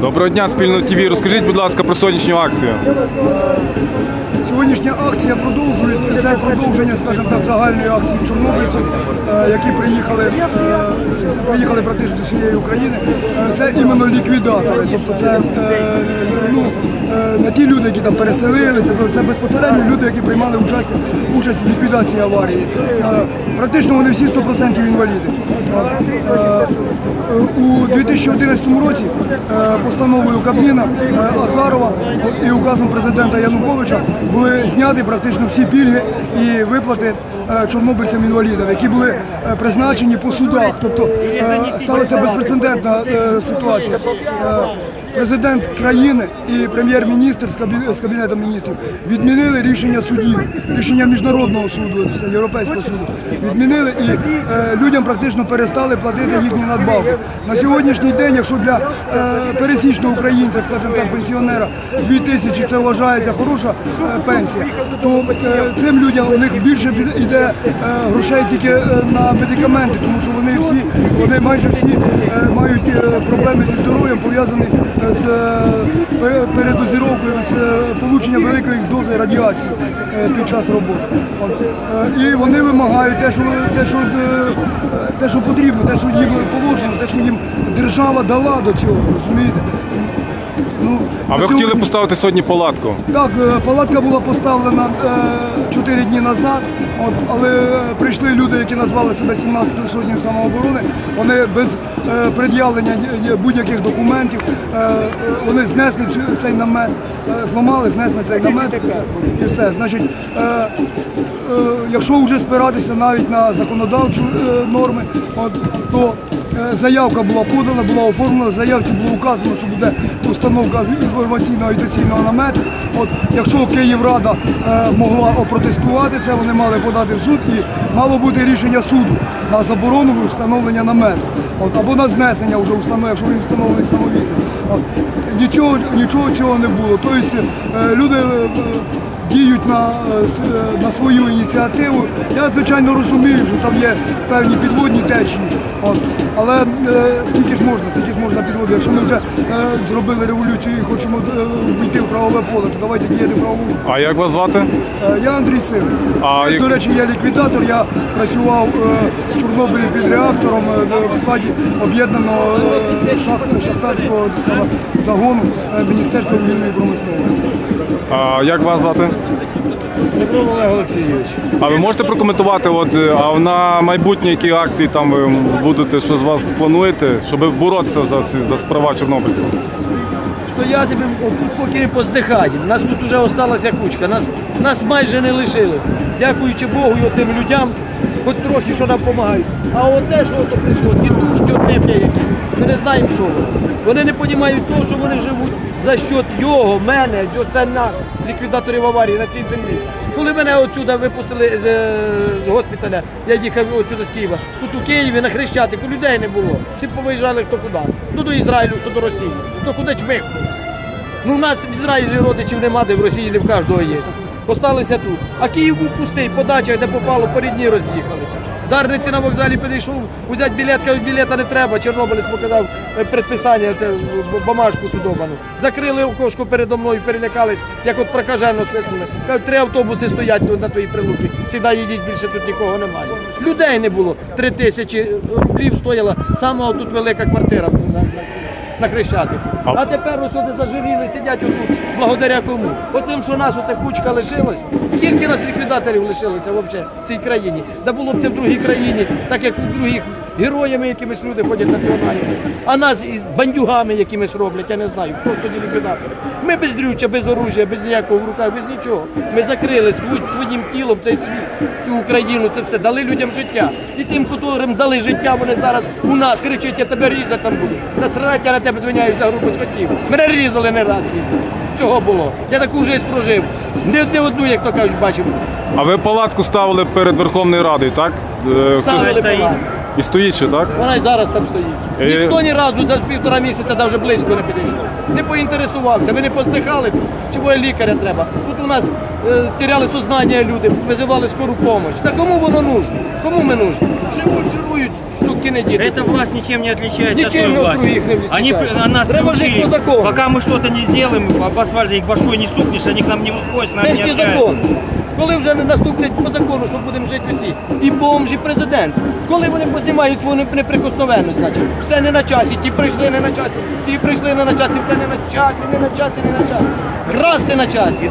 Доброго дня, спільно ТВ. Розкажіть, будь ласка, про сьогоднішню акцію. Сьогоднішня акція продовжує це продовження, скажімо так, загальної акції чорнобильців, які приїхали, е, приїхали практично з усієї України. Е, Це іменно ліквідатори. Тобто це е, ну, е, не ті люди, які там переселилися, це безпосередньо люди, які приймали участь, участь в ліквідації аварії. Е, Практично вони всі 100% інваліди. Е, е, У 2011 році е, постановою Кабміна е, Азарова і указом президента Януковича були зняті практично всі пільги і виплати е, чорнобильцям-інвалідам, які були е, призначені по судах. Тобто е, сталася безпрецедентна е, ситуація. Президент країни і прем'єр-міністр з кабі- з кабінетом міністрів відмінили рішення судів, рішення міжнародного суду, європейського суду. Відмінили і е, людям практично перестали платити їхні надбавки. На сьогоднішній день, якщо для е, пересічного українця, скажімо так, пенсіонера 2 тисячі це вважається хороша е, пенсія, то е, цим людям у них більше йде е, грошей тільки е, на медикаменти, тому що вони всі, вони майже всі е, мають е, проблеми зі здоров'ям пов'язані е, з е, передозіровкою, з е, полученням великої дози радіації е, під час роботи. Е, І вони вимагають те, що те, що е, те, що потрібно, те, що їм положено, те, що їм держава дала до цього, розумієте? Ну, А ви хотіли поставити сьогодні палатку? так, е, палатка була поставлена 4 дні назад, от, але е, прийшли люди, які назвали себе 17 сотнею самооборони. Вони без е, пред'явлення будь-яких документів, е, е, вони знесли цей намет, е, зламали, знесли цей намет і все. Значить, е, е, якщо вже спиратися навіть на законодавчі е, норми, от, то Заявка була подана, була оформлена, заявці було указано, що буде установка інформаційного агітаційного намету. От, якщо Київрада е, могла опротестувати це, вони мали подати в суд і мало бути рішення суду на заборону встановлення намету. От, або на знесення вже установи, якщо він встановлений самовільно. Нічого, нічого цього не було. Тобто е, люди е, діють на, е, на свою ініціативу. Я звичайно розумію, що там є певні підводні течії. От. Але е, скільки ж можна, скільки ж можна підводити? Якщо ми вже е, зробили революцію і хочемо е, війти в правове поле, то давайте діяти правову. А як вас звати? Е, Я Андрій Сивий. А як- До речі, я ліквідатор. Я працював е, в Чорнобилі під реактором е, в складі об'єднаного е, шахт- шахтарського загону е, Міністерства вугільної промисловості. А як вас звати? Дмитро Олег Олексійович. А ви можете прокоментувати, от, е, а на майбутні які акції там ви будете, що з вас плануєте, щоб боротися за ці за права чорнобильців? Стояти тут поки не поздихаємо. Нас тут вже осталася кучка, нас, нас майже не лишилось. Дякуючи Богу і оцим людям, хоч трохи що нам допомагають. А от те, що ото прийшло, тітушки отреп'я якісь, ми не знаємо, що воно. Вони не розуміють того, що вони живуть за счет його, мене, оце нас, ліквідаторів аварії на цій землі. Коли мене отсюди випустили з, е, з госпіталя, я їхав отсюди з Києва. Тут у Києві на Хрещатику людей не було. Всі повиїжджали хто куди. Хто до Ізраїлю, хто до Росії, хто куди чмихнув. Ну, у нас в Ізраїлі родичів нема, де в Росії не в кожного є. Осталися тут. А Київ був пустий, по дачах, де попало, по рідні роз'їхалися. Дарниці на вокзалі підійшов, взяти білет, кажуть, білета не треба. Чорнобилець показав е, предписання, це б- бумажку ту добану. Закрили окошко передо мною, перелякались, як от прокажено свиснули. Кажуть, три автобуси стоять на твоїй прилуки. Сідай їдіть, більше тут нікого немає. Людей не було. Три тисячі рублів стояла сама тут велика квартира на, Хрещатику. А- А тепер ось сюди зажиріли, сидять отут. Благодаря кому? Оцим, що нас оця кучка лишилась. Скільки нас ліквідаторів лишилося взагалі в цій країні? Да було б це в другій країні, так як у других героями якимись люди ходять національними. А нас із бандюгами якимись роблять, я не знаю. Хто тоді ліквідатори? Ми без дрюча, без оружия, без ніякого в руках, без нічого. Ми закрили своїм тілом цей світ, цю Україну, це все, дали людям життя. І тим, котрим дали життя, вони зараз у нас кричать, я тебе різати там буду. Та срать я на тебе звиняю за групу скотів. Мене різали не раз різали. Цього було. Я таку життя прожив. Не, не одну, як то кажуть, бачив. А ви палатку ставили перед Верховною Радою, так? Е, Ставили палатку. І стоїть ще, так? Вона й зараз там стоїть. Е. Ніхто ні разу за півтора місяця навіть близько не підійшов. Не поінтересувався. Ви не поздихали, чи буде лікаря треба. Тут у нас е, теряли сознання люди, визивали скору допомогу. Та кому воно нужно? Кому ми нужні? Живуть, жирують, суки не діти. Эта власть ничем не отличается Ничем от той от власти. других не отличается. Они при- а нас Треба жить приучили, по закону. пока мы что-то не сделаем, об асфальт их башкой не стукнешь, они к нам не выходят, с нами Де не ж ті общаются. закон? Коли вже не наступлять по закону, що будемо жити всі. І бомж, і президент. Коли вони познімають свою неприкосновенність, значить, все не на часі, ті прийшли не на часі, ті прийшли не на часі, все не на часі, не на часі, не на часі. Красти на часі.